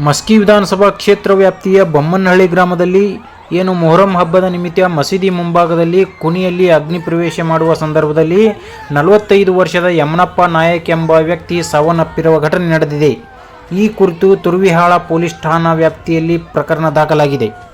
ಮಸ್ಕಿ ವಿಧಾನಸಭಾ ಕ್ಷೇತ್ರ ವ್ಯಾಪ್ತಿಯ ಬೊಮ್ಮನಹಳ್ಳಿ ಗ್ರಾಮದಲ್ಲಿ ಏನು ಮೊಹರಂ ಹಬ್ಬದ ನಿಮಿತ್ತ ಮಸೀದಿ ಮುಂಭಾಗದಲ್ಲಿ ಕುಣಿಯಲ್ಲಿ ಅಗ್ನಿ ಪ್ರವೇಶ ಮಾಡುವ ಸಂದರ್ಭದಲ್ಲಿ ನಲವತ್ತೈದು ವರ್ಷದ ಯಮನಪ್ಪ ನಾಯಕ್ ಎಂಬ ವ್ಯಕ್ತಿ ಸಾವನ್ನಪ್ಪಿರುವ ಘಟನೆ ನಡೆದಿದೆ. ಈ ಕುರಿತು ತುರುವಿಹಾಳ ಪೊಲೀಸ್ ಠಾಣಾ ವ್ಯಾಪ್ತಿಯಲ್ಲಿ ಪ್ರಕರಣ ದಾಖಲಾಗಿದೆ.